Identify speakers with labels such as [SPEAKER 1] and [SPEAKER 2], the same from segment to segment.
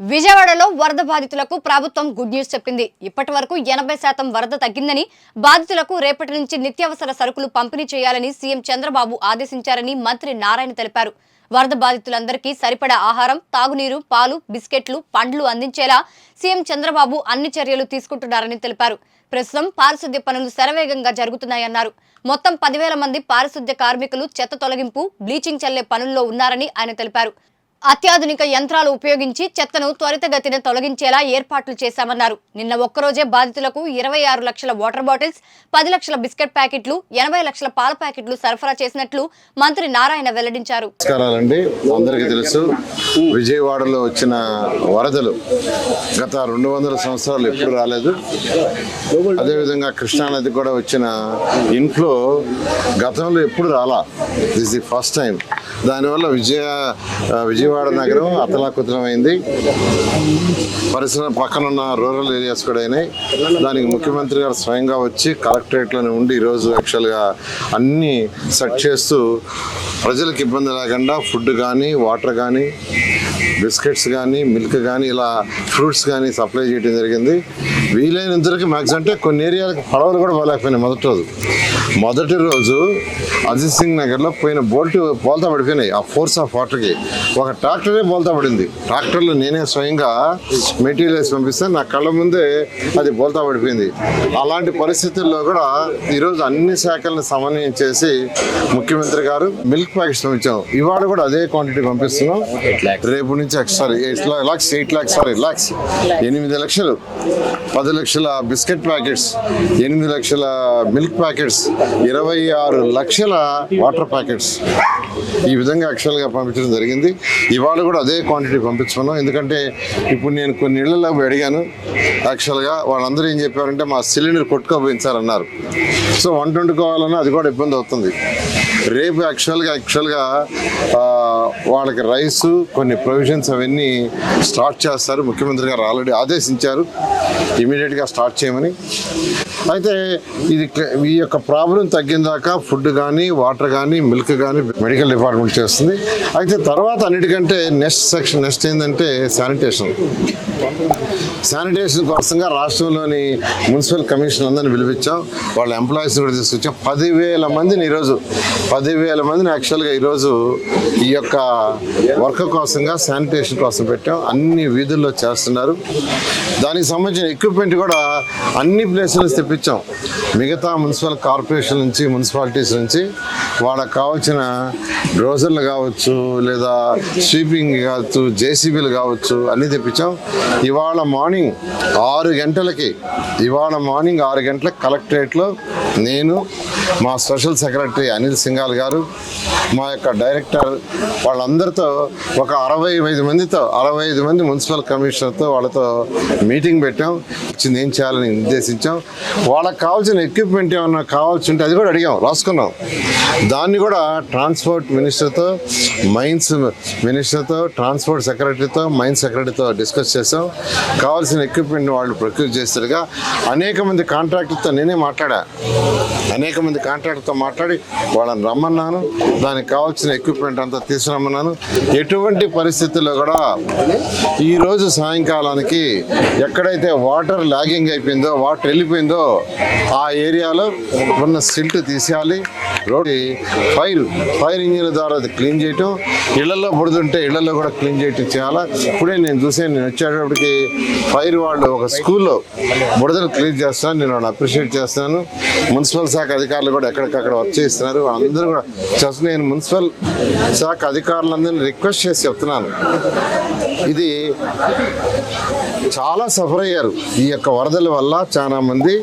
[SPEAKER 1] విజయవాడలో వరద బాధితులకు ప్రభుత్వం గుడ్ న్యూస్ చెప్పింది. ఇప్పటి వరకు ఎనభై శాతం వరద తగ్గిందని బాధితులకు రేపటి నుంచి నిత్యావసర సరుకులు పంపిణీ చేయాలని సీఎం చంద్రబాబు ఆదేశించారని మంత్రి నారాయణ తెలిపారు. వరద బాధితులందరికీ సరిపడా ఆహారం తాగునీరు పాలు బిస్కెట్లు పండ్లు అందించేలా సీఎం చంద్రబాబు అన్ని చర్యలు తీసుకుంటున్నారని తెలిపారు. ప్రస్తుతం పారిశుద్ధ్య పనులు శరవేగంగా జరుగుతున్నాయన్నారు. మొత్తం పదివేల మంది పారిశుద్ధ్య కార్మికులు చెత్త తొలగింపు బ్లీచింగ్ చల్లే పనుల్లో ఉన్నారని ఆయన తెలిపారు. అత్యాధునిక యంత్రాలు ఉపయోగించి చెత్తను త్వరితగతిన తొలగించేలా ఏర్పాట్లు చేశామన్నారు. నిన్న ఒక్కరోజే బాధితులకు ఇరవై ఆరు లక్షల వాటర్ బాటిల్స్ పది లక్షల బిస్కెట్ ప్యాకెట్లు ఎనభై లక్షల పాల ప్యాకెట్లు సరఫరా చేసినట్లు మంత్రి నారాయణ వెల్లడించారు.
[SPEAKER 2] నమస్కారాలండి. అందరికీ తెలుసు విజయవాడలో వచ్చిన వరదలు గత రెండు వందల సంవత్సరాలు ఎప్పుడు రాలేదు. అదేవిధంగా కృష్ణానది కూడా వచ్చిన ఇంట్లో గతంలో ఎప్పుడు రాలా. దిస్ ది ఫస్ట్ టైం దానివల్ల విజయ విజయవాడ విజయవాడ నగరం అతలాకుతలమైంది పరిసర పక్కన ఉన్న రూరల్ ఏరియాస్ కూడా అయినాయి. దానికి ముఖ్యమంత్రి గారు స్వయంగా వచ్చి కలెక్టరేట్లోనే ఉండి ఈరోజు యాక్చువల్గా అన్నీ సెట్ చేస్తూ ప్రజలకు ఇబ్బంది లేకుండా ఫుడ్ కానీ వాటర్ కానీ బిస్కెట్స్ కానీ మిల్క్ కానీ ఇలా ఫ్రూట్స్ కానీ సప్లై చేయడం జరిగింది. వీలైనంతవరకు మ్యాక్స్ అంటే కొన్ని ఏరియాలకు పడవలు కూడా పోలేకపోయినాయి మొదటి రోజు. మొదటి రోజు అజిత్ సింగ్ నగర్లో పోయిన బోల్ట్ బోల్తా పడిపోయినాయి ఆ ఫోర్స్ ఆఫ్ వాటర్కి. ఒక ట్రాక్టరే బోల్తా పడింది. ట్రాక్టర్లో నేనే స్వయంగా మెటీరియల్ వేసి పంపిస్తే నా కళ్ళ ముందే అది బోల్తా పడిపోయింది. అలాంటి పరిస్థితుల్లో కూడా ఈరోజు అన్ని శాఖలను సమన్వయం చేసి ముఖ్యమంత్రి గారు మిల్క్ ప్యాకెట్స్ పంపించాం. ఇవాళ కూడా అదే క్వాంటిటీ పంపిస్తున్నాం. రేపు నుంచి sorry eight lakhs eight lakhs sorry lakhs ఎనిమిది లక్షలు. పది లక్షల బిస్కెట్ ప్యాకెట్స్ ఎనిమిది లక్షల మిల్క్ ప్యాకెట్స్ ఇరవై ఆరు లక్షల వాటర్ ప్యాకెట్స్ ఈ విధంగా యాక్చువల్గా పంపించడం జరిగింది. ఇవాళ కూడా అదే క్వాంటిటీ పంపించుకున్నాం. ఎందుకంటే ఇప్పుడు నేను కొన్ని ఇళ్ళలో అడిగాను. యాక్చువల్గా వాళ్ళందరూ ఏం చెప్పారంటే మా సిలిండర్ కొట్టుకోపోయింది సార్ అన్నారు. సో వంట వండుకోవాలన్నా అది కూడా ఇబ్బంది అవుతుంది. రేపు యాక్చువల్గా యాక్చువల్గా వాళ్ళకి రైస్ కొన్ని ప్రొవిజన్స్ అవన్నీ స్టార్ట్ చేస్తారు. ముఖ్యమంత్రి గారు ఆల్రెడీ ఆదేశించారు. ఇమీడియట్గా స్టార్ట్ చేయమని. అయితే ఇది ఈ యొక్క ప్రాబ్లం తగ్గిన దాకా ఫుడ్ కానీ వాటర్ కానీ మిల్క్ కానీ మెడికల్ డిపార్ట్మెంట్ చేస్తుంది. అయితే తర్వాత అన్నిటికంటే నెక్స్ట్ సెక్షన్ నెక్స్ట్ ఏంటంటే శానిటేషన్ శానిటేషన్ కోసంగా రాష్ట్రంలోని మున్సిపల్ కమిషన్ అందరిని పిలిపించాం. వాళ్ళ ఎంప్లాయీస్ని కూడా తీసుకొచ్చాం. పదివేల మందిని ఈరోజు పదివేల మందిని యాక్చువల్గా ఈరోజు ఈ యొక్క వర్క్ కోసంగా శానిటేషన్ కోసం పెట్టాం. అన్ని వీధుల్లో చేస్తున్నారు. దానికి సంబంధించిన ఎక్విప్మెంట్ కూడా అన్ని ప్లేసులు తెప్పించాం. మిగతా మున్సిపల్ కార్పొరేషన్ నుంచి మున్సిపాలిటీస్ నుంచి వాళ్ళకి కావాల్సిన డ్రోజర్లు కావచ్చు లేదా స్వీపింగ్ కావచ్చు జేసీబీలు కావచ్చు అన్నీ తెప్పించాం. ఇవాళ మార్నింగ్ ఆరు గంటలకి ఇవాళ మార్నింగ్ ఆరు గంటలకు కలెక్టరేట్లో నేను మా స్పెషల్ సెక్రటరీ అనిల్ సింగాల్ గారు మా యొక్క డైరెక్టర్ వాళ్ళందరితో ఒక అరవై ఐదు మందితో అరవై ఐదు మంది మున్సిపల్ కమిషనర్తో వాళ్ళతో మీటింగ్ పెట్టాం. వచ్చింది ఏం చేయాలని నిర్దేశించాం. వాళ్ళకి కావాల్సిన ఎక్విప్మెంట్ ఏమన్నా కావాల్సి ఉంటే అది కూడా అడిగాం రాసుకున్నాం. దాన్ని కూడా ట్రాన్స్పోర్ట్ మినిస్టర్తో మైన్స్ మినిస్టర్తో ట్రాన్స్పోర్ట్ సెక్రటరీతో మైన్స్ సెక్రటరీతో డిస్కస్ చేసాం కావాల్సిన ఎక్విప్మెంట్ వాళ్ళు ప్రొక్యూర్ చేస్తారుగా అనేక మంది కాంట్రాక్టర్తో నేనే మాట్లాడా. అనేక మంది కాంట్రాక్టర్తో మాట్లాడి వాళ్ళని రమ్మన్నాను. దానికి కావాల్సిన ఎక్విప్మెంట్ అంతా తీసుకురమ్మన్నాను. ఎటువంటి పరిస్థితుల్లో కూడా ఈరోజు సాయంకాలానికి ఎక్కడైతే వాటర్ లాగింగ్ అయిపోయిందో వాటర్ వెళ్ళిపోయిందో ఆ ఏరియాలో ఉన్న సిల్ట్ తీసేయాలి. రోడ్ ఫైర్ ఫైర్ ఇంజిన్ ద్వారా అది క్లీన్ చేయటం ఇళ్ళలో పడుతుంటే ఇళ్ళలో కూడా క్లీన్ చేయటం చేయాలా? ఇప్పుడే నేను చూసాను నేను వచ్చేటప్పటికి ఫైర్ వాళ్ళు ఒక స్కూల్లో బుడదలు క్లీన్ చేస్తాను నేను అప్రిషియేట్ చేస్తాను మున్సిపల్ శాఖ అధికారులు కూడా ఎక్కడికక్కడ వర్క్ చేస్తున్నారు. అందరూ కూడా చేస్తున్నారు నేను మున్సిపల్ శాఖ అధికారులందరినీ రిక్వెస్ట్ చేసి చెప్తున్నాను. ఇది చాలా సఫర్ అయ్యారు. ఈ యొక్క వరదల వల్ల చాలా మంది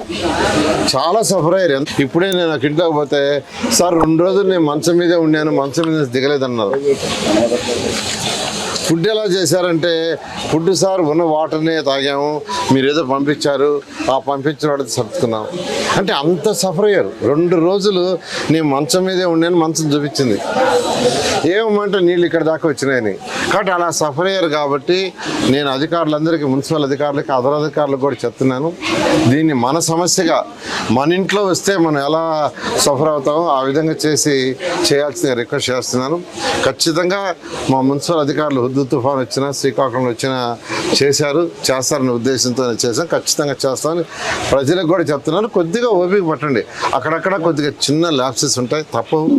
[SPEAKER 2] చాలా సఫర్ అయ్యారు. ఇప్పుడే నేను నాకు ఇంట్లోకి పోతే సార్ రెండు రోజులు నేను మంచం మీదే ఉన్నాను మంచం మీద దిగలేదన్నారు. ఫుడ్ ఎలా చేశారంటే ఫుడ్ సార్ ఉన్న వాటర్నే తాగాము మీరు ఏదో పంపించారు ఆ పంపించిన వాడితో సర్దుకున్నాం. అంటే అంత సఫర్ అయ్యారు. రెండు రోజులు నేను మంచం మీదే ఉన్నాను మంచం చూపించింది. ఏమంటే నీళ్ళు ఇక్కడ దాకా వచ్చినాయని. కాబట్టి అలా సఫర్ అయ్యారు కాబట్టి నేను అధికారులందరికీ మున్సిపల్ అధికారులకి అదర్ అధికారులకు కూడా చెప్తున్నాను. దీన్ని మన సమస్యగా మన ఇంట్లో వస్తే మనం ఎలా సఫర్ అవుతామో ఆ విధంగా చేసి చేయాల్సిన రిక్వెస్ట్ చేస్తున్నాను. ఖచ్చితంగా మా మున్సిపల్ అధికారులు హుద్దు తుఫాన్ వచ్చినా శ్రీకాకుళం వచ్చినా చేశారు చేస్తారనే ఉద్దేశంతో చేశాం. ఖచ్చితంగా చేస్తామని ప్రజలకు కూడా చెప్తున్నాను. కొద్దిగా ఓపిక పట్టండి. అక్కడక్కడ కొద్దిగా చిన్న ల్యాప్సెస్ ఉంటాయి తప్పవు.